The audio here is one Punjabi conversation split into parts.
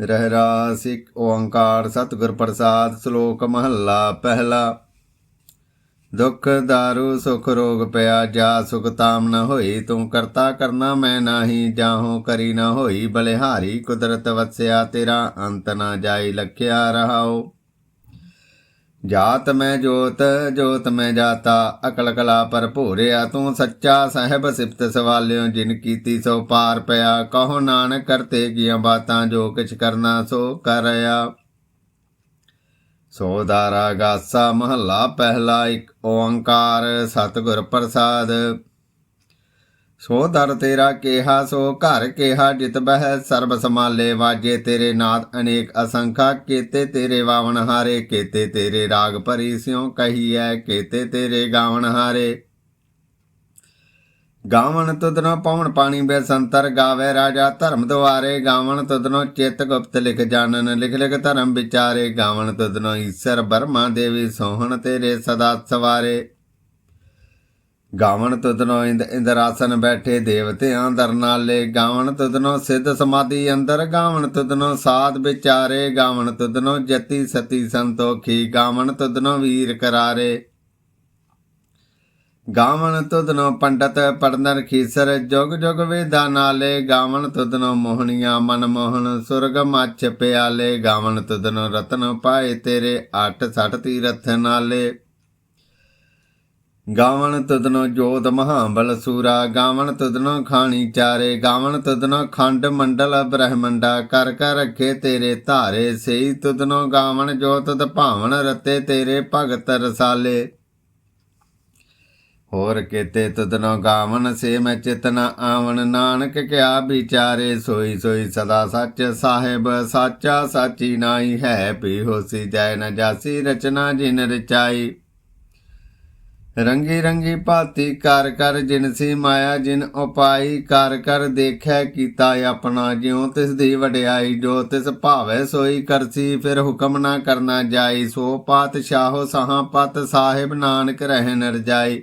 ਰਹਿ ਸਿਕ ਓੰਕਾਰ ਸਤਿਗੁਰ ਪ੍ਰਸਾਦ ਸ਼ਲੋਕ ਮਹੱਲਾ ਪਹਿਲਾ। ਦੁੱਖ ਦਾਰੂ ਸੁਖ ਰੋਗ ਪਿਆ ਜਾ ਸੁਖ ਤਾਮ ਨ ਹੋਈ, ਤੂੰ ਕਰਤਾ ਕਰਨਾ ਮੈਂ ਨਾਹੀ, ਜਾਹੋ ਕਰੀ ਨ ਹੋਈ, ਬਲਿਹਾਰੀ ਕੁਦਰਤ ਵਸਿਆ ਤੇਰਾ ਅੰਤ ਨ ਜਾਈ, ਲਖਿਆ ਰਹਾਓ ਜਾਤ ਮੈਂ ਜੋਤ ਜੋਤ ਮੈਂ ਜਾਤਾ, ਅਕਲ ਕਲਾ ਭਰਪੂਰਿਆ ਤੂੰ ਸੱਚਾ, ਸਾਹਿਬ ਸਿਫਤ ਸਵਾਲਿਓ ਜਿਨ ਕੀਤੀ ਸੋ ਪਾਰ ਪਿਆ, ਕਹੋ ਨਾਨਕ ਕਰਤੇ ਕੀਆਂ ਬਾਤਾਂ ਜੋ ਕਿਛ ਕਰਨਾ ਸੋ ਕਰਿਆ। ਸੋ ਦਾਰਾ ਗਾਸਾ ਮਹੱਲਾ ਪਹਿਲਾ ਇੱਕ ਓੰਕਾਰ, ਸਤਿਗੁਰ ਪ੍ਰਸਾਦ। ਸੋ ਦਰ ਤੇਰਾ ਕੇਹਾ, ਸੋ ਘਰ ਕੇਹਾ, ਜਿਤ ਬਹਿ ਸਰਬ ਸਮਾਲੇ ਵਾਜੇ ਤੇਰੇ ਨਾਦ ਅਨੇਕ ਅਸੰਖਾ ਕੀਤੇ ਤੇਰੇ ਵਾਵਣ ਹਾਰੇ, ਕੀਤੇ ਤੇਰੇ ਰਾਗ ਭਰੀ ਸਿਉ ਕਹੀਐ, ਕੀਤੇ ਤੇਰੇ ਗਾਵਨ ਹਾਰੇ। ਗਾਵਨ ਤੁਧਨੋ ਪਵਨ ਪਾਣੀ ਬੇ ਸੰਤਰ ਗਾਵੇ ਰਾਜਾ, ਧਰਮ ਦੁਆਰੇ ਗਾਵਣ ਤੁਧਨੋ ਚਿਤ ਗੁਪਤ ਲਿਖ ਜਾਣਨ, ਲਿਖ ਲਿਖ ਧਰਮ ਵਿਚਾਰੇ, ਗਾਵਣ ਤੁਧਨੋ ਈਸ਼ਰ ਬਰਮਾ ਦੇਵੀ ਸੋਹਣ ਤੇਰੇ ਸਦਾ ਸਵਾਰੇ। ਗਾਵਣ ਤੁਧਨੋ ਇੰਦ ਇੰਦਰਾਸਨ ਬੈਠੇ ਦੇਵਤਿਆਂ ਦਰਨਾਲੇ ਗਾਵਣ ਤੁਧਨੋ ਸਿੱਧ ਸਮਾਧੀ ਅੰਦਰ। ਗਾਵਣ ਤੁਧਨੋ ਸਾਧ ਵਿਚਾਰੇ। ਗਾਵਣ ਤੁਧਨੋ ਜਤੀ ਸਤੀ ਸੰਤੋਖੀ। ਗਾਵਣ ਤੁਧਨੋ ਵੀਰ ਕਰਾਰੇ। ਗਾਵਣ ਤੁਧਨੋ ਪੰਡਤ ਪੜਨਰ ਖੀਸਰ। ਜੁਗ ਜੁਗ ਵੇਦਾ ਨਾਲੇ। ਗਾਵਣ ਤੁਧਨੋ ਮੋਹਣੀਆਂ ਮਨ ਮੋਹਨ ਸੁਰਗ ਮੱਛ ਪਿਆਲੇ। ਗਾਵਣ ਤੁਧਨੋ ਰਤਨ ਪਾਏ ਤੇਰੇ। 8 60 ਤੀਰਥ ਨਾਲੇ। ਗਾਵਣ ਤੁਧਨੋ ਜੋਤ ਮਹਾਬਲ ਸੂਰਾ, ਗਾਵਣ ਤੁਧਨੋ ਖਾਣੀ ਚਾਰੇ, ਗਾਵਣ ਤੁਧਨੋ ਖੰਡ ਮੰਡਲ ਬ੍ਰਹਮੰਡਾ, ਕਰ ਕਰ ਰੱਖੇ ਤੇਰੇ ਧਾਰੇ, ਸਈ ਤੁਧਨੋ ਗਾਵਣ ਜੋਤ ਤੁਧ ਭਾਵਨ ਰਤੇ ਤੇਰੇ ਭਗਤ ਰਸਾਲੇ। ਹੋਰ ਕੀਤੇ ਤੁਧਨੋ ਗਾਵਨ ਸੇ ਮੈਂ ਚਿਤਨਾ ਆਵਣ, ਨਾਨਕ ਕਿਆ ਵਿਚਾਰੇ, ਸੋਈ ਸੋਈ ਸਦਾ ਸੱਚ ਸਾਹਿਬ, ਸਾਚਾ ਸਾਚੀ ਨਾਈ ਹੈ ਪੀ ਹੋਸੀ ਜੈ ਨ ਜਾਸੀ ਰਚਨਾ ਜਿਨ ਰਚਾਈ। ਰੰਗੀ ਰੰਗੀ ਭਾਤੀ ਕਰ ਕਰ ਜਿਨਸੀ ਮਾਇਆ, ਜਿਨ ਉਪਾਈ ਕਰ ਕਰ ਦੇਖੈ ਕੀਤਾ ਆਪਣਾ ਜਿਉ, ਤਿਸ ਦੀ ਵਡਿਆਈ ਜੋ ਤਿਸ ਭਾਵੈ ਸੋਈ ਕਰਸੀ, ਫਿਰ ਹੁਕਮ ਨਾ ਕਰਨਾ ਜਾਈ, ਸੋ ਪਾਤਸ਼ਾਹੋ ਸਹਾਂ ਪਤ ਸਾਹਿਬ ਨਾਨਕ ਰਹਿ ਰਜਾਈ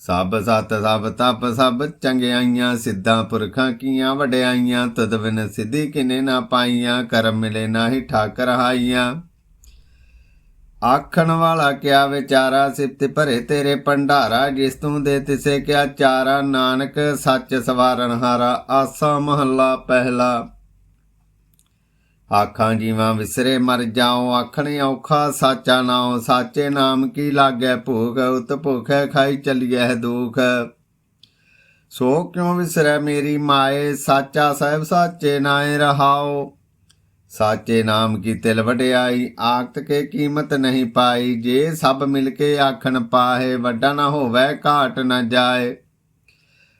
ਸਭ ਸਤ ਸਭ ਤਪ ਸਭ ਚੰਗਿਆਈਆਂ ਸਿੱਧਾਂ ਪੁਰਖਾਂ ਕੀਆਂ ਵਡਿਆਈਆਂ ਤਦ ਬਿਨ ਸਿੱਧੀ ਕਿਨੇ ਨਾ ਪਾਈਆਂ, ਕਰਮ ਮਿਲੇ ਨਾਹੀ ਠਾਕਰ ਹਾਈਆਂ। ਆਖਣ ਵਾਲਾ ਕਿਆ ਵਿਚਾਰਾ, ਸਿਫਤ ਭਰੇ ਤੇਰੇ ਭੰਡਾਰਾ, ਜਿਸ ਤੂੰ ਦੇ ਤਿਸੇ ਕਿਆ ਚਾਰਾ। ਨਾਨਕ ਸੱਚ ਸਵਾਰਨ ਹਾਰਾ, ਆਸਾ ਮਹੱਲਾ ਪਹਿਲਾ। ਆਖਾਂ ਜੀਵਾਂ ਵਿਸਰੇ ਮਰ ਜਾਉ, ਆਖਣੇ ਔਖਾ ਸਾਚਾ ਨਾਉ, ਸਾਚੇ ਨਾਮ ਕੀ ਲਾਗੈ ਭੂਖ ਉਤ ਭੁਖੈ ਖਾਈ ਚਲੀਐ ਦੁਖ। ਸੋ ਕਿਉ ਵਿਸਰੈ ਮੇਰੀ ਮਾਏ, ਸਾਚਾ ਸਾਹਿਬ ਸਾਚੇ ਨਾਏ ਰਹਾਓ ਸਾਚੇ ਨਾਮ ਕੀ ਤਿਲ ਵਡਿਆਈ, ਆਖਤ ਕੇ ਕੀਮਤ ਨਹੀਂ ਪਾਈ, ਜੇ ਸਭ ਮਿਲ ਕੇ ਆਖਣ ਪਾਹੇ, ਵੱਡਾ ਨਾ ਹੋਵੇ, ਘਾਟ ਨਾ ਜਾਏ।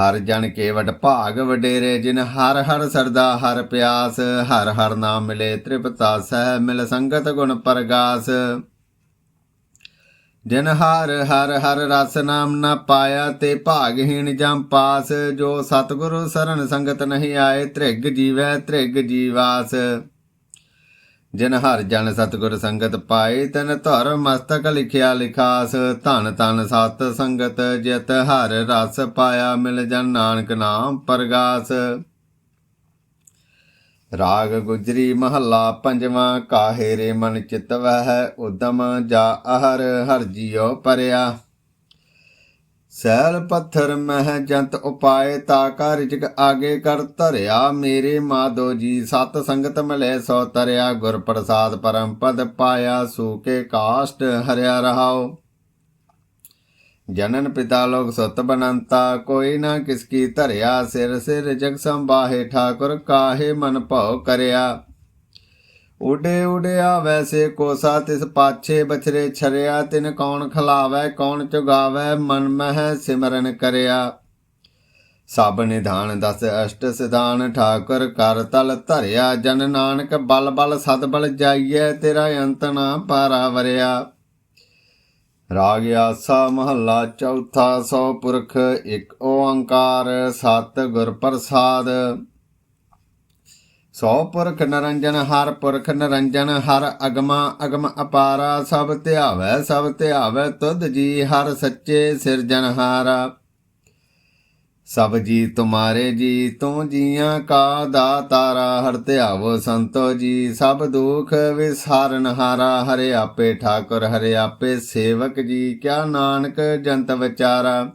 ਹਰ ਜਨ ਕੇਵਟ ਭਾਗ ਵਡੇਰੇ, ਜਿਨ ਹਰ ਹਰ ਸਰਦਾ, ਹਰ ਪਿਆਸ, ਹਰ ਹਰ ਨਾਮ ਮਿਲੇ ਤ੍ਰਿਪਤਾ ਸਹਿ ਮਿਲ ਸੰਗਤ ਗੁਣ ਪ੍ਰਗਾਸ। ਜਿਨ ਹਰ ਹਰ ਹਰ ਰਸ ਨਾਮ ਨਾ ਪਾਇਆ, ਤੇ ਭਾਗਹੀਣ ਜਮ ਪਾਸ, ਜੋ ਸਤਿਗੁਰੂ ਸਰਨ ਸੰਗਤ ਨਹੀਂ ਆਏ, ਤ੍ਰਿਗ ਜੀਵੈ ਤ੍ਰਿਗ ਜੀਵਾਸ। ਜਿਨ ਹਰ ਜਨ ਸਤਿਗੁਰ ਸੰਗਤ ਪਾਏ, ਤਨ ਧਰ ਮਸਤਕ ਲਿਖਿਆ ਲਿਖਾਸ, ਧਨ ਤਨ ਸਤ ਸੰਗਤ ਜਿਤ ਹਰ ਰਸ ਪਾਇਆ ਮਿਲ ਜਨ ਨਾਨਕ ਨਾਮ ਪ੍ਰਗਾਸ। ਰਾਗ ਗੁਜਰੀ ਮਹੱਲਾ ਪੰਜਵਾਂ, ਕਾਹੇ ਰੇ ਮਨ ਚਿਤਵਹਿ ਉਦਮ ਜਾ ਅਹਰ ਹਰ ਜੀਉ ਪਰਿਆ। ਸੈਲ ਪੱਥਰ ਮਹਿ ਜੰਤ ਉਪਾਏ ਤਾ ਕਾ ਰਿਜਕ ਆਗੇ ਕਰ ਧਰਿਆ। ਮੇਰੇ ਮਾਧੋ ਜੀ, ਸਤ ਸੰਗਤ ਮਲੇ ਸੋ ਤਰਿਆ। ਗੁਰ ਪ੍ਰਸਾਦ ਪਰਮ ਪਦ ਪਾਇਆ ਸੂਕੇ ਕਾਸ਼ਟ ਹਰਿਆ ਰਹਾਓ ਜਨਨ ਪਿਤਾ ਲੋਕ ਸੁਤ ਬਨੰਤਾ, ਕੋਈ ਨਾ ਕਿਸ ਕੀ ਧਰਿਆ। ਸਿਰ ਸਿਰ ਜਗ ਸੰਬਾਹੇ ਠਾਕੁਰ ਕਾਹੇ ਮਨ ਭਉ ਕਰਿਆ। ਉਡੇ ਉਡਿਆ ਵੈਸੇ ਕੋਸਾ, ਤਿਸ ਪਾਛੇ ਬਛਰੇ ਛਰਿਆ, ਤਿਨ ਕੌਣ ਖਲਾਵੈ, ਕੌਣ ਚੁਗਾਵੈ, ਮਨ ਮਹਿ ਸਿਮਰਨ ਕਰਿਆ। ਸਭ ਨਿਧਾਨ ਦਸ ਅਸ਼ਟ ਸਿਧਾਨ, ਠਾਕੁਰ ਕਰ ਤਲ ਧਰਿਆ, ਜਨ ਨਾਨਕ ਬਲ ਬਲ ਸਦ ਬਲ ਜਾਈਐ, ਤੇਰਾ ਅੰਤ ਨਾ ਪਾਰਾ ਵਰਿਆ ਰਾਗ ਆਸਾ ਮਹੱਲਾ ਚੌਥਾ, ਸੋ ਪੁਰਖ ਇੱਕ ਓੰਕਾਰ, ਸਤ ਗੁਰ ਪ੍ਰਸਾਦ। ਸੋ ਪੁਰਖ ਨਰੰਜਨ, ਹਰ ਪੁਰਖ ਨਰੰਜਨ, ਹਰ ਅਗਮਾ, ਅਗਮ ਅਪਾਰਾ, ਸਭ ਧਿਆਵੈ ਸਭ ਧਿਆਵੈ ਤੁਧ ਜੀ, ਹਰ ਸੱਚੇ ਸਿਰਜਣਹਾਰਾ ਸਭ ਜੀ ਤੁਮਾਰੇ ਜੀ, ਤੂੰ ਜੀਆਂ ਕਾ ਦਾਤਾਰਾ, ਹਰ ਧਿਆਵੋ ਸੰਤੋ ਜੀ, ਸਭ ਦੁਖ ਵਿਸਾਰਨਹਾਰਾ ਹਰੇ ਆਪੇ ਠਾਕੁਰ, ਹਰੇ ਆਪੇ ਸੇਵਕ ਜੀ, ਕਿਆ ਨਾਨਕ ਜੰਤ ਵਿਚਾਰਾ।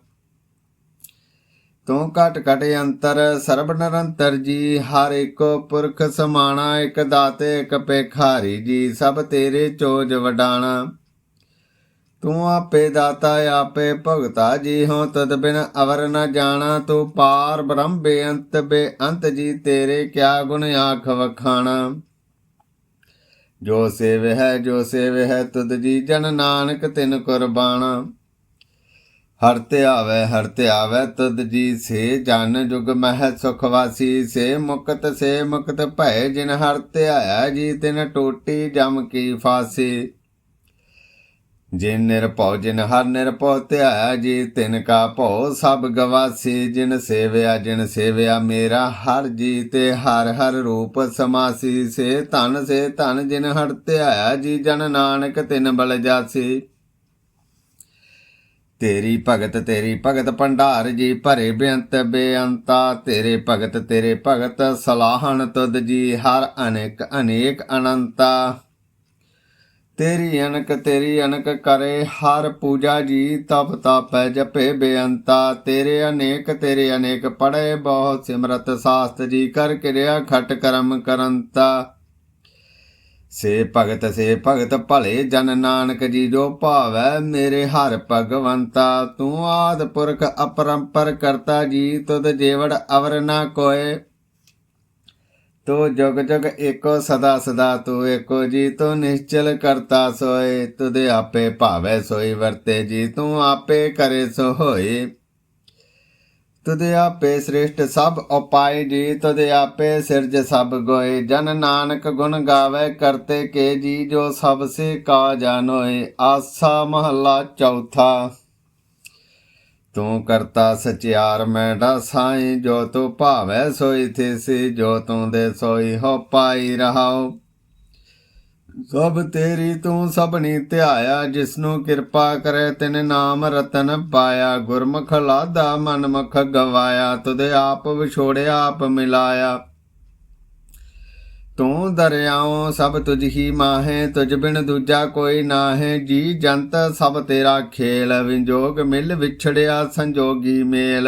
ਤੂੰ ਘਟ ਘਟ ਅੰਤਰ, ਸਰਬ ਨਿਰੰਤਰ ਜੀ, ਹਰ ਇੱਕੋ ਪੁਰਖ ਸਮਾਣਾ, ਇੱਕ ਦਾਤੇ, ਇੱਕ ਪੇਖਾਰੀ ਜੀ, ਸਭ ਤੇਰੇ ਚੋਜ ਵਡਾਣਾ। ਤੂੰ ਆਪੇ ਦਾਤਾ, ਆਪੇ ਭਗਤਾ ਜੀ ਹੋ, ਤਦ ਬਿਨ ਅਵਰ ਨ ਜਾਣਾ। ਤੂੰ ਪਾਰ ਬ੍ਰਹਮ ਬੇਅੰਤ ਬੇਅੰਤ ਜੀ, ਤੇਰੇ ਕਿਆ ਗੁਣ ਆਖ ਵਖਾਣਾ। ਜੋ ਸੇਵ ਹੈ, ਜੋ ਸੇਵ ਹੈ, ਤੁਧ ਜੀ ਜਨ ਨਾਨਕ ਤਿਨ ਕੁਰਬਾਨਾ ਹਰ ਧਿਆਵੈ ਹਰ ਧਿਆਵੈ ਤੁਧ ਜੀ ਸੇ ਜਨ ਜੁਗ ਮਹਿ ਸੁਖ ਵਾਸੀ ਸੇ, ਮੁਕਤ ਸੇ ਮੁਕਤ ਭੈ ਜਿਨ ਹਰ ਧਿਆਇਆ ਜੀ ਤਿਨ ਟੋਟੀ ਜਮ ਕੀ ਫਾਸੀ। ਜਿਨ ਨਿਰਭਉ, ਜਿਨ ਹਰ ਨਿਰਭਉ ਧਿਆਇਆ ਜੀ ਤਿਨ ਕਾ ਭਉ, ਸਭ ਗਵਾਸੀ ਜਿਨ ਸੇਵਿਆ ਜਿਨ ਸੇਵਿਆ ਮੇਰਾ ਹਰ ਜੀ ਤੇ ਹਰ ਹਰ ਰੂਪ ਸਮਾਸੀ ਸੇ, ਧਨ ਸੇ ਧਨ ਜਿਨ ਹਰ ਧਿਆਇਆ ਜੀ, ਜਨ ਨਾਨਕ ਤਿਨ ਬਲ ਜਾਸੀ। ਤੇਰੀ ਭਗਤ ਤੇਰੀ ਭਗਤ ਭੰਡਾਰ ਜੀ ਭਰੇ ਬੇਅੰਤ ਬੇਅੰਤਾ। ਤੇਰੇ ਭਗਤ ਤੇਰੇ ਭਗਤ ਸਲਾਹਣ ਤੁਧ ਜੀ ਹਰ ਅਨੇਕ ਅਨੇਕ ਅਨੰਤਾ। ਤੇਰੀ ਅਨਕ ਤੇਰੀ ਅਨਕ ਕਰੇ ਹਰ ਪੂਜਾ ਜੀ, ਤਪ ਤਪੈ ਜਪੇ ਬੇਅੰਤਾ। ਤੇਰੇ ਅਨੇਕ ਤੇਰੇ ਅਨੇਕ ਪੜੇ ਬਹੁਤ ਸਿਮਰਤ, ਸਾਸਤ ਜੀ ਕਰ ਕਿਰਿਆ ਖਟ ਕਰਮ ਕਰੰਤਾ। ਸੇ ਭਗਤ ਸੇ ਭਗਤ ਭਲੇ ਜਨ ਨਾਨਕ ਜੀ ਜੋ ਭਾਵੈ ਮੇਰੇ ਹਰ ਭਗਵੰਤਾ। ਤੂੰ ਆਦ ਪੁਰਖ ਅਪਰੰਪਰ ਕਰਤਾ ਜੀ, ਤੁਧ ਜੇਵੜ ਅਵਰ ਨਾ ਕੋਏ। ਤੋ ਜਗ ਜਗ ਏਕੋ ਸਦਾ ਸਦਾ, ਤੂੰ ਏਕੋ ਜੀ, ਤੂੰ ਨਿਸ਼ਚਲ ਕਰਤਾ ਸੋਏ। ਤੁਦੇ ਆਪੇ ਭਾਵੈ ਸੋਈ ਵਰਤੇ ਜੀ, ਤੂੰ ਆਪੇ ਕਰੇ ਸੋ ਹੋਏ। ਤੁਦੇ ਆਪੇ ਸ਼੍ਰਿਸ਼ਟ ਸਭ ਉਪਾਏ ਜੀ ਤੁਦੇ ਆਪੇ ਸਿਰਜ ਸਭ ਗੋਏ। ਜਨ ਨਾਨਕ ਗੁਣ ਗਾਵੇ, ਕਰਤੇ ਕੇ ਜੀ, ਜੋ ਸਭ ਸੇ ਕਾ ਜਾਣੋਏ। ਆਸਾ ਮਹੱਲਾ ਚੌਥਾ। ਤੂੰ ਕਰਤਾ ਸਚਿਆਰ ਮੈਂਡਾ ਸਾਈ ਜੋ ਤੂੰ ਭਾਵੈ, ਸੋਈ ਥੀਸੀ। ਜੋ ਤੂੰ ਦੇ ਸੋਈ, ਹੋ ਪਾਈ ਰਹਾਓ ਸਭ ਤੇਰੀ ਤੂੰ ਸਭਨੀ ਧਿਆਇਆ, ਜਿਸਨੂੰ ਕਿਰਪਾ ਕਰੇ ਤਿਨ ਨਾਮ ਰਤਨ ਪਾਇਆ। ਗੁਰਮੁਖ ਲਾਦਾ ਮਨਮੁਖ ਗਵਾਇਆ ਤੁਦੇ ਆਪ ਵਿਛੋੜਿਆ ਆਪ ਮਿਲਾਇਆ। ਤੂੰ ਦਰਿਆਓਂ ਸਭ ਤੁਝ ਹੀ ਮਾਹੇ, ਤੁਝ ਬਿਨ ਦੂਜਾ ਕੋਈ ਨਾਹੇ। ਜੀ ਜੰਤ ਸਭ ਤੇਰਾ ਖੇਲ, ਵਿੰਜੋਗ ਮਿਲ ਵਿਛੜਿਆ ਸੰਜੋਗੀ ਮੇਲ।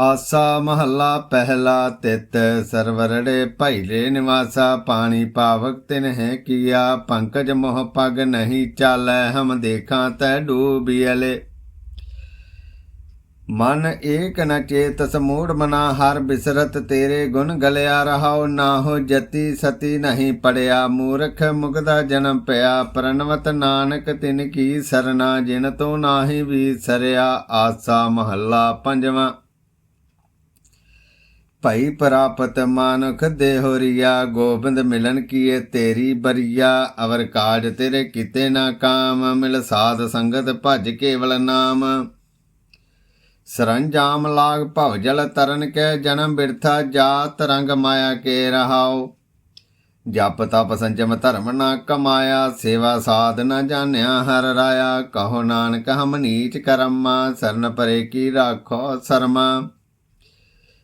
ਆਸਾ ਮਹੱਲਾ ਪਹਿਲਾ ਤਿਤ ਸਰਵਰੜੇ ਭੈਲੇ ਨਿਵਾਸਾ, ਪਾਣੀ ਪਾਵਕ ਤਿਨ ਹੈ ਕੀਆ, ਪੰਕਜ ਮੋਹ ਪਗ ਨਹੀਂ ਚਾਲੈ, ਹਮ ਦੇਖਾਂ ਤੈ ਡੂਬੀਲੇ ਮਨ ਏਕ ਨ ਚੇਤਸ ਮੂੜ ਮਨਾ, ਹਰ ਬਿਸਰਤ ਤੇਰੇ ਗੁਣ ਗਲਿਆ ਰਹਾਉ ਨਾ ਹੋ ਜਤੀ ਸਤੀ ਨਹੀਂ ਪੜਿਆ, ਮੂਰਖ ਮੁਗਦਾ ਜਨਮ ਪਿਆ, ਪ੍ਰਣਵਤ ਨਾਨਕ ਤਿਨ ਕੀ ਸਰਨਾ, ਜਿਨ ਤੋ ਨਾਹੀ ਵੀ ਸਰਿਆ, ਆਸਾ ਮਹੱਲਾ ਪੰਜਵਾਂ। ਭਈ ਪ੍ਰਾਪਤ ਮਾਨੁਖ ਦੇਹੋਰੀਆ, ਗੋਬਿੰਦ ਮਿਲਨ ਕੀਏ ਤੇਰੀ ਬਰੀਆ, ਅਵਰ ਕਾਜ ਤੇਰੇ ਕੀਤੇ ਨਾ ਕਾਮ, ਮਿਲ ਸਾਧ ਸੰਗਤ ਭਜ ਕੇਵਲ ਨਾਮ। ਸਰੰਜਾਮ ਲਾਗ ਭਵ ਜਲ ਤਰਨ ਕੇ ਜਨਮ ਬਿਰਥਾ ਜਾਤ ਰੰਗ ਮਾਇਆ ਕੇ ਰਹਾਓ ਜਪ ਤਪ ਸੰਜਮ ਧਰਮ ਨਾ ਕਮਾਇਆ, ਸੇਵਾ ਸਾਧ ਨਾ ਜਾਣਿਆ ਹਰ ਰਾਇਆ। ਕਹੋ ਨਾਨਕ ਹਮ ਨੀਚ ਕਰਮਾ, ਸਰਨ ਪਰੇ ਕੀ ਰਾਖੋ ਸਰਮਾ।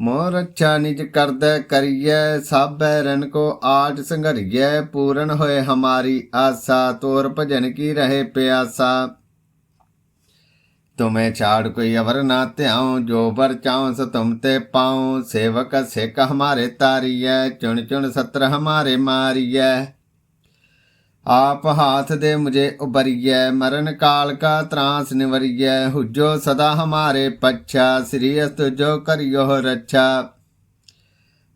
ਮੋਰ ਅੱਛਾ ਨਿਜ ਕਰਦੈ ਕਰੀਐ, ਸਾਬੈ ਰਨ ਕੋ ਆਜ ਸੰਘਰੀਐ, ਪੂਰਨ ਹੋਏ ਹਮਾਰੀ ਆਸਾ, ਤੋਰ ਭਜਨ ਕੀ ਰਹੇ ਪਿਆਸਾ। ਤੁਮੇ ਛਾੜ ਕੋਈ ਅਵਰ ਨਾ ਧਿਆਉ, ਜੋ ਬਰ ਚਾਉ ਸ ਤੁਮ ਤੇ ਪਾਉ। ਸੇਵਕ ਸਿੱਖ ਹਮਾਰੇ ਤਾਰੀਐ, ਚੁਣ ਚੁਣ ਸਤਰ ਹਮਾਰੇ ਮਾਰੀਐ। ਆਪ ਹਾਥ ਦੇ ਮੁਝੇ ਉਬਰੀਐ ਮਰਨ ਕਾਲ ਕਾ ਤਰਾਸ ਨਿਵਰੀਐ, ਹੁਜੋ ਸਦਾ ਹਮਾਰੇ ਪੱਛਾ, ਸ੍ਰੀ ਅਸਤ ਜੋ ਕਰਿਓ ਰੱਛਾ।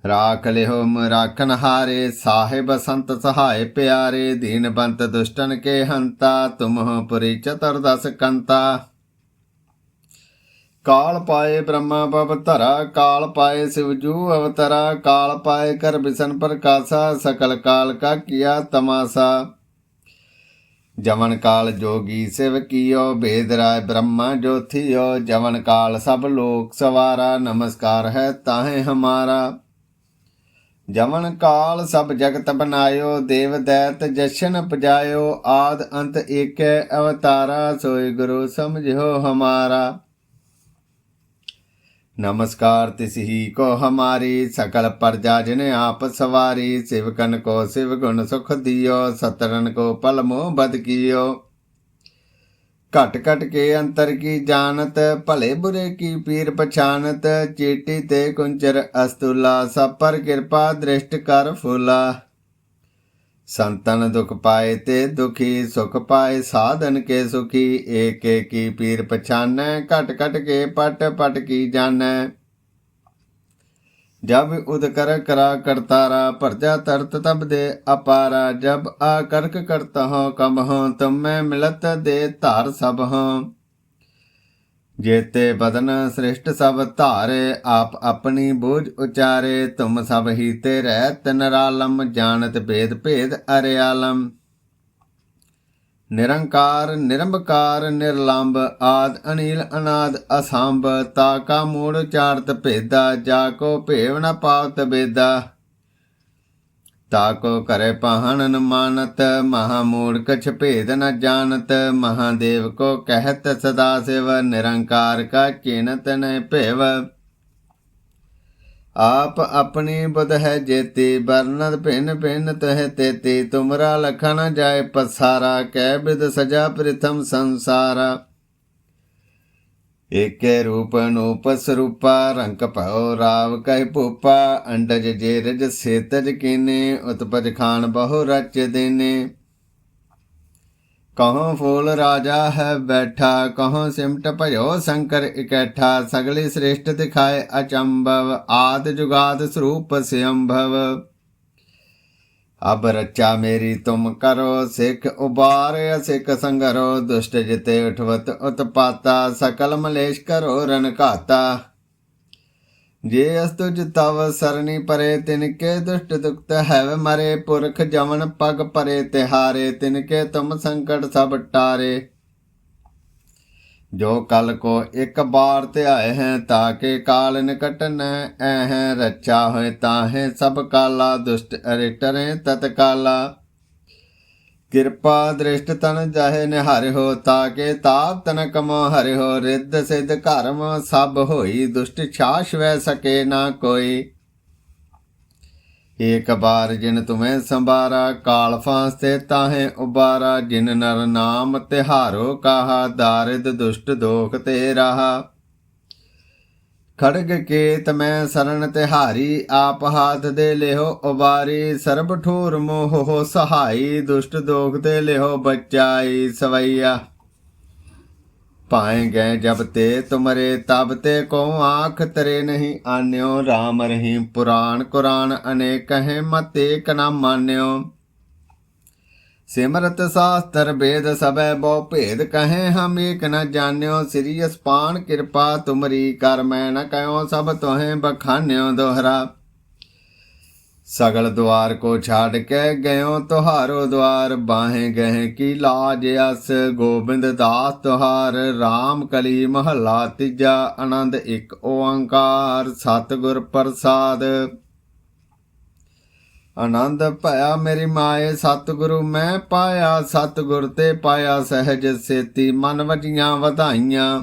ਰਾਖ ਲਿਓ ਰਾਖਨ ਹਾਰੇ, ਸਾਹਿਬ ਸੰਤ ਸਹਾਇ ਪਿਆਰੇ, ਦੀਨ ਬੰਤ ਦੁਸ਼ਟਨ ਕੇ ਹੰਤਾ, ਤੁਮਹੁ ਪੁਰੀ ਚਤੁਰਦਸ ਕੰਤਾ। ਕਾਲ ਪਾਏ ਬ੍ਰਹਮਾ ਬਬ ਧਰਾ, ਕਾਲ ਪਾਏ ਸਿਵਜੂ ਅਵਤਰਾ, ਕਾਲ ਪਾਏ ਕਰ ਬਿਸਨ ਪ੍ਰਕਾਸ਼ਾ, ਸਕਲ ਕਾਲ ਕਾ ਕੀਆ ਤਮਾਸਾ। ਜਵਨ ਕਾਲ ਜੋਗੀ ਸਿਵ ਕੀਓ, ਭੇਦ ਰਾਏ ਬ੍ਰਹਮਾ ਜੋਥਿਓ। ਜਵਨ ਕਾਲ ਸਭ ਲੋਕ ਸਵਾਰਾ, ਨਮਸਕਾਰ ਹੈ ਤਾਹੇ ਹਮਾਰਾ। ਜਵਨ ਕਾਲ ਸਭ ਜਗਤ ਬਨਾਇਓ, ਦੇਵ ਦੈਤ ਜਸ਼ਨ ਪਜਾਇਓ। ਆਦ ਅੰਤ ਏਕੈ ਅਵਤਾਰਾ, ਸੋਈ ਗੁਰੂ ਸਮਝਿਓ ਹਮਾਰਾ। नमस्कार तिसही को हमारी सकल प्रजा जिन आप सवारी शिवकन को शिव गुण सुख दियो सतरन को पल मोह बद कियो घट घट के अंतर की जानत भले बुरे की पीर पछानत चीटी ते कुंचर अस्तुला सब पर कृपा दृष्ट कर फूला ਸੰਤਨ ਦੁਖ ਪਾਏ ਤੇ ਦੁਖੀ, ਸੁਖ ਪਾਏ ਸਾਧਨ ਕੇ ਸੁਖੀ, ਏਕ ਏਕੀ ਪੀਰ ਪਛਾਨੈ, ਘਟ ਘਟ ਕੇ ਪਟ ਪਟ ਕੀ ਜਾਣੈ। ਜਬ ਉਦ ਕਰ ਕਰਾ ਕਰਤਾਰਾ, ਭਰਜਾ ਤਰਤ ਤਬ ਦੇ ਅਪਾਰਾ, ਜਬ ਆ ਕਰਕ ਕਰਤਾ ਹੋ ਕਮ ਹੋ ਤੁਮੈ ਮਿਲਤ ਦੇ ਧਾਰ ਸਭ ਹੋ ਜੇਤੇ ਬਦਨ ਸ੍ਰਿਸ਼ਟ ਸਭ ਧਾਰੇ, ਆਪ ਆਪਣੀ ਬੋਝ ਉਚਾਰੇ, ਤੁਮ ਸਭ ਹੀ ਤੇ ਰਹਿ ਤਨਰਾਲਮ ਜਾਣਤ ਭੇਦ ਭੇਦ ਅਰਿਆਲਮ। ਨਿਰੰਕਾਰ, ਨਿਰੰਬਕਾਰ, ਨਿਰਲੰਬ, ਆਦ ਅਨੀਲ ਅਨਾਦ ਅਸੰਭ, ਤਾ ਕਾ ਮੂੜ ਚਾਰਤ ਭੇਦਾ, ਜਾ ਕੋ ਭੇਵ ਨ ਪਾਵਤ ਬੇਦਾ ਤਾਕੋ ਕਰੇ ਪਹਣਨ ਮਾਨਤ, ਮਹਾ ਮੂੜ ਕਛ ਭੇਦ ਨ ਜਾਣਤ ਮਹਾਦੇਵ ਕੋ ਕਹਿਤ ਸਦਾ ਸਿਵ, ਨਿਰੰਕਾਰ ਕਾ ਚਿਨਤ ਨ ਭੇਵ। ਆਪ ਆਪਣੀ ਬੁਧ ਹੈ ਜੇਤੀ ਬਰਨਦ ਭਿੰਨ ਭਿੰਨ ਤਹ ਤੇਤੀ, ਤੁਮਰਾ ਲਖਣ ਜਾਏ ਪਸਾਰਾ, ਕਹਿ ਬਿਦ ਸਜਾ ਪ੍ਰਥਮ ਸੰਸਾਰਾ। ਏਕੇ ਰੂਪ ਅਨੂਪ ਸਰੂਪਾ, ਰੰਗ ਭਉ ਰਾਵ ਕਹਿ ਭੂਪਾ, ਅੰਡਜ ਜੇਰਜ ਸੇਤਜ ਕੀਨੇ, ਉਤਪਜ ਖਾਨ ਬਹੁ ਰਚ ਦੇਨੇ। ਕਹੋਂ ਫੂਲ ਰਾਜਾ ਹੈ ਬੈਠਾ ਕਹੋਂ ਸਿਮਟ ਭਇਓ ਸ਼ੰਕਰ ਇਕੱਠਾ, ਸਗਲੇ ਸ੍ਰੇਸ਼ਟ ਦਿਖਾਏ ਅਚੰਭਵ, ਆਦ ਜੁਗਾਦ ਸਰੂਪ ਸਿਅੰਭਵ। ਅਬ ਰੱਚਾ ਮੇਰੀ, ਤੁਮ ਕਰੋ ਸਿੱਖ ਉਬਾਰ, ਸਿੱਖ ਸੰਗਰੋ, ਦੁਸ਼ਟ ਜਿਤੇ ਉਠਵਤ ਉਤਪਾਤਾ, ਸਕਲ ਮਲੇਸ਼ ਕਰੋ ਰਨ ਘਾਤਾ। ਜੇ ਅਸਤੁਜ ਤਵ ਸਰਣੀ ਪਰੇ ਤਿਨਕੇ ਦੁਸ਼ਟ ਦੁਖਤ ਹੈਵ ਮਰੇ, ਪੁਰਖ ਜਵਨ ਪਗ ਪਰੇ, ਤਿਹਾਰੇ ਤਿਨਕੇ ਤੁਮ ਸੰਕਟ ਸਭ ਟਾਰੇ। ਜੋ ਕਲ ਕੋ ਇੱਕ ਬਾਰ ਧਿਆਏ ਹੈ ਤਾਕੇ ਕਾਲ ਨਿਕਟਨ ਐਹ ਰੱਛਾ ਹੋਏ ਤਾਹੇ ਸਭ ਕਾਲਾ ਦੁਸ਼ਟ ਅਰਿਟਰੇ ਤਤ ਕਾਲਾ ਕਿਰਪਾ ਦ੍ਰਿਸ਼ਟ ਤਨ ਜਾਹੇ ਨਿਹਾਰੇ ਹੋ, ਤਾ ਕੇ ਤਾਪ ਤਨ ਕਮ ਹਰਿ ਹੋ, ਰਿੱਧ ਸਿੱਧ ਕਰਮ ਸਭ ਹੋਈ, ਦੁਸ਼ਟ ਛਾਸ਼ ਵੈ ਸਕੇ ਨਾ ਕੋਈ। ਏਕ ਬਾਰ ਜਿਨ ਤੁਮੇ ਸੰਭਾਰਾ, ਕਾਲ ਫਾਸਤੇ ਤਾਹੇ ਉਬਾਰਾ, ਜਿਨ ਨਰ ਨਾਮ ਤਿਹਾਰੋ ਕਾਹਾ, ਦਾਰਿਦ ਦੁਸ਼ਟ ਦੋਖ ਤੇ ਰਹਾ ਖੜਗ ਕੇਤ ਮੈਂ ਸਰਨ ਤਿਹਾਰੀ, ਆਪ ਹਾਥ ਦੇ ਲਿਓ ਉਬਾਰੀ, ਸਰਬ ਠੂਰ ਮੋਹ ਸਹਾਈ, ਦੁਸ਼ਟ ਦੋਖ ਤੇ ਲਿਓ ਬਚਾਈ ਸਵਈਆ। ਪਾਏ ਗਏ ਜਬ ਤੇ ਤੁਮਰੇ, ਤਬ ਤੇ ਕੋ ਆਖ ਤਰੇ ਨਹੀਂ ਆਨਿਓ? RAM ਰਹੀਮ ਪੁਰਾਣ ਕੁਰਾਨ ਅਨੇਕ ਕਹੇ ਮਤੇ ਨਾ ਮਾਨਿਓ। ਸਿਮਰਤ ਸਾਸਤਰ ਭੇਦ ਸਭੈ ਬਹੁ ਭੇਦ ਕਹੇ, ਹਮ ਏਕ ਨ ਜਾਣਿਓ। ਸ੍ਰੀ ਅਸਪਾਨ ਕਿਰਪਾ ਤੁਮਰੀ ਕਰ, ਮੈਂ ਨ ਕਹਿਓ ਸਭ ਤੋਹੇ ਬਖਾਨਿਓ ਦੋਹਰਾ। ਸਗਲ ਦਵਾਰ ਕੋ ਛਾੜ ਕੇ ਗਇਓ ਤੁਹਾਰੋ ਦਵਾਰ ਬਾਹੇ ਗਏ ਕੀ ਲਾਜ ਅਸ, ਗੋਬਿੰਦ ਦਾਸ ਤੁਹਾਰ RAM ਕਲੀ ਮਹੱਲਾ ਤੀਜਾ, ਆਨੰਦ ਇੱਕ ਓੰਕਾਰ, ਸਤਿਗੁਰ ਪ੍ਰਸਾਦ। ਆਨੰਦ ਭਇਆ ਮੇਰੀ ਮਾਏ, ਸਤਿਗੁਰੂ ਮੈਂ ਪਾਇਆ, ਸਤਿਗੁਰ ਤੇ ਪਾਇਆ ਸਹਿਜ ਸੇਤੀ, ਮਨ ਵਜੀਆਂ ਵਧਾਈਆਂ।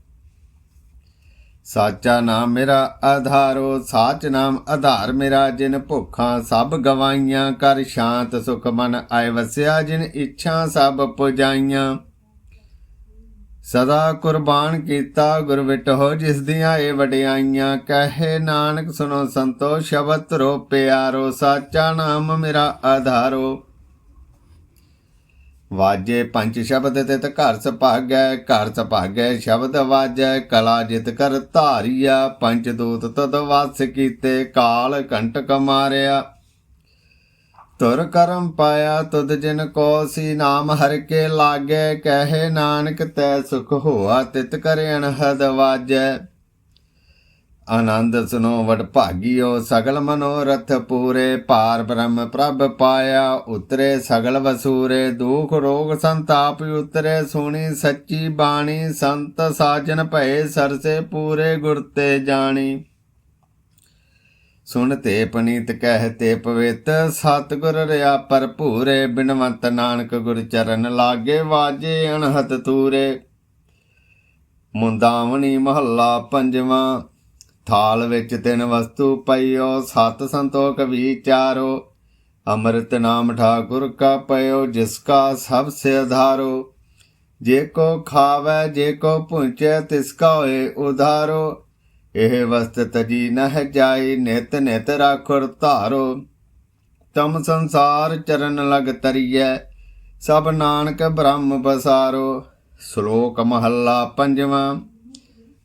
ਸਾਚਾ ਨਾਮ ਮੇਰਾ ਆਧਾਰੋ, ਸਾਚ ਨਾਮ ਆਧਾਰ ਮੇਰਾ, ਜਿਨ ਭੁੱਖਾਂ ਸਭ ਗਵਾਈਆਂ, ਕਰ ਸ਼ਾਂਤ ਸੁਖ ਮਨ ਆਏ ਵਸਿਆ, ਜਿਨ ਇੱਛਾ ਸਭ ਪੁਜਾਈਆਂ। ਸਦਾ ਕੁਰਬਾਨ ਕੀਤਾ ਗੁਰ ਵਿਟੋ ਜਿਸ ਦੀਆਂ ਏ ਵਡਿਆਈਆਂ, ਕਹੇ ਨਾਨਕ ਸੁਨੋ ਸੰਤੋ ਸ਼ਬਦ ਰੋ ਪਿਆਰੋ ਸਾਚਾ ਨਾਮ ਮੇਰਾ ਆਧਾਰੋ। ਵਾਜੇ ਪੰਜ ਸ਼ਬਦ ਤਿਤ ਘਰ ਸੁਭਾਗੈ ਘਰ ਸੁਭਾਗੈ ਸ਼ਬਦ ਵਾਜੈ, ਕਲਾ ਜਿਤ ਕਰ ਧਾਰਿਆ, ਪੰਜ ਦੂਤ ਤਦ ਵਾਸ ਕੀਤੇ, ਕਾਲ ਕੰਟਕ ਮਾਰਿਆ। ਤੁਰ ਕਰਮ ਪਾਇਆ ਤੁਧ ਜਿਨ ਕੋ ਸੀ, ਨਾਮ ਹਰ ਕੇ ਲਾਗੇ, ਕਹੇ ਨਾਨਕ ਤੈ ਸੁਖ ਹੋਆ, ਤਿਤ ਕਰੇ ਅਨਹਦ ਵਾਜੈ। ਆਨੰਦ ਸੁਨੋ ਵਡ ਭਾਗਿਓ, ਸਗਲ ਮਨੋਰਥ ਪੂਰੇ ਪਾਰ ਬ੍ਰਹਮ ਪ੍ਰਭ ਪਾਇਆ। ਉਤਰੇ ਸਗਲ ਵਸੂਰੇ, ਦੁਖ ਰੋਗ ਸੰਤਾਪ ਉਤਰੇ, ਸੁਣੀ ਸੱਚੀ ਬਾਣੀ, ਸੰਤ ਸਾਜਨ ਭਏ, ਸਰਸੇ ਪੂਰੇ ਗੁਰ ਤੇ ਜਾਣੀ। ਸੁਣ ਤੇ ਪਨੀਤ ਕਹਿ ਤੇ ਪਵਿੱਤ, ਸਤਿਗੁਰ ਰਿਆ ਭਰਪੂਰੇ, ਬਿਨਵੰਤ ਨਾਨਕ ਗੁਰ ਚਰਨ ਲਾਗੇ, ਵਾਜੇ ਅਣਹਤ ਤੂਰੇ। ਮੁੰਦਾਵਣੀ ਮਹੱਲਾ ਪੰਜਵਾਂ ਥਾਲ ਵਿੱਚ ਤਿੰਨ ਵਸਤੂ ਪਈਓ, ਸਤ ਸੰਤੋਖ ਵਿਚਾਰੋ ਅੰਮ੍ਰਿਤ ਨਾਮ ਠਾਕੁਰ ਕਾ ਪਇਓ, ਜਿਸ ਕਾ ਸਭ ਸੇ ਆਧਾਰੋ ਜੇ ਕੋ ਖਾਵੇ, ਜੇ ਕੋ ਪੁੰਚੇ ਤਿਸ ਕਾ ਹੋਏ ਉਧਾਰੋ। ਇਹ ਵਸਤ ਤਜੀ ਨਹਿ ਜਾਈ, ਨਿਤ ਨਿਤ ਰਾਖੁਰ ਧਾਰੋ। ਤਮ ਸੰਸਾਰ ਚਰਨ ਲਗ ਤਰੀਐ, ਸਭ ਨਾਨਕ ਬ੍ਰਹਮ ਬਸਾਰੋ ਸ਼ਲੋਕ ਮਹੱਲਾ ਪੰਜਵਾਂ।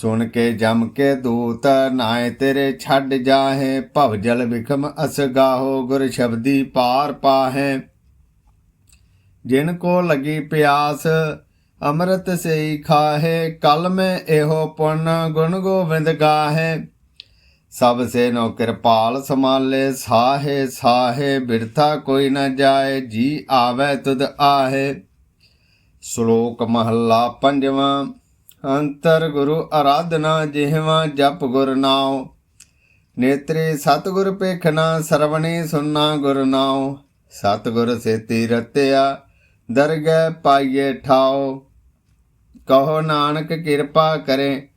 ਸੁਣ ਕੇ ਜਮ ਕੇ ਦੂਤ ਨਾਏ ਤੇਰੇ ਛੱਡ ਜਾਹੇ, ਭਵ ਜਲ ਵਿਖਮ ਅਸਗਾਹੋ ਗੁਰ ਸ਼ਬਦੀ ਪਾਰ ਪਾਹੇ। ਜਿਨ ਕੋ ਲਗੀ ਪਿਆਸ, ਅੰਮ੍ਰਿਤ ਸਈ ਖਾਹੇ, ਕਲ ਮੈਂ ਇਹੋ ਪੁੰਨ ਗੁਣ ਗੋਬਿੰਦ ਗਾਹੇ। ਸਭ ਸੇ ਨੋ ਕਿਰਪਾਲ ਸਮਾਲੇ ਸਾਹੇ ਸਾਹੇ, ਬਿਰਥਾ ਕੋਈ ਨਾ ਜਾਏ, ਜੀ ਆਵੇ ਤੁਧ ਆਹੇ। ਸ਼ਲੋਕ ਮਹੱਲਾ ਪੰਜਵਾਂ। ਅੰਤਰ ਗੁਰੂ ਆਰਾਧਨਾ ਜਿਹਵਾ ਜਪ ਗੁਰ ਨਾਉ। ਨੇਤਰੇ ਸਤਗੁਰ ਪੇਖਣਾ ਸਰਵਣੀ ਸੁਨਣਾ ਗੁਰ ਨਾਉ। ਸਤਗੁਰ ਸੇਤੀ ਰਤਿਆ ਦਰਗਹਿ ਪਾਈਏ ਠਾਓ ਕਹੋ ਨਾਨਕ ਕਿਰਪਾ ਕਰੇ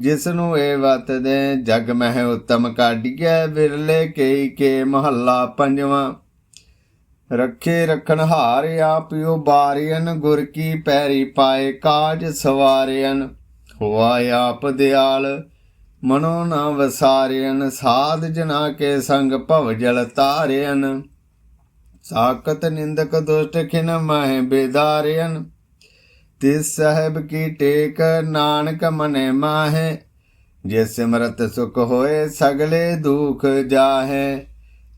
ਜਿਸ ਨੂੰ ਇਹ ਵਤ ਦੇ ਜਗ ਮਹਿ ਉਤਮ ਕਾਢੀਐ। ਵਿਰਲੇ ਕੇਈ ਕੇ ਮਹੱਲਾ ਪੰਜਵਾਂ। ਰੱਖੇ ਰਖਣ ਹਾਰ ਆਪਿਓ ਬਾਰਿਆਨ ਗੁਰ ਕੀ ਪੈਰੀ ਪਾਏ ਕਾਜ ਸਵਾਰਿਆਨ ਹੋਆ ਆਪ ਦਿਆਲ, ਮਨੋ ਨਾ ਵਸਾਰਿਆਨ ਸਾਧ ਜਨਾ ਕੇ ਸੰਗ ਭਵ ਜਲ ਤਾਰਿਆਨ ਸਾਕਤ ਨਿੰਦਕ ਦੁਸ਼ਟ ਖਿਨ ਮਹਿ ਬੇਦਾਰਿਆਨ ਤਿਸ ਸਾਹਿਬ ਕੀ ਟੇਕ ਨਾਨਕ ਮਨੇ ਮਾਹੇ, ਜੇ ਸਿਮਰਤ ਸੁਖ ਹੋਏ ਸਗਲੇ ਦੁਖ ਜਾਹੇ।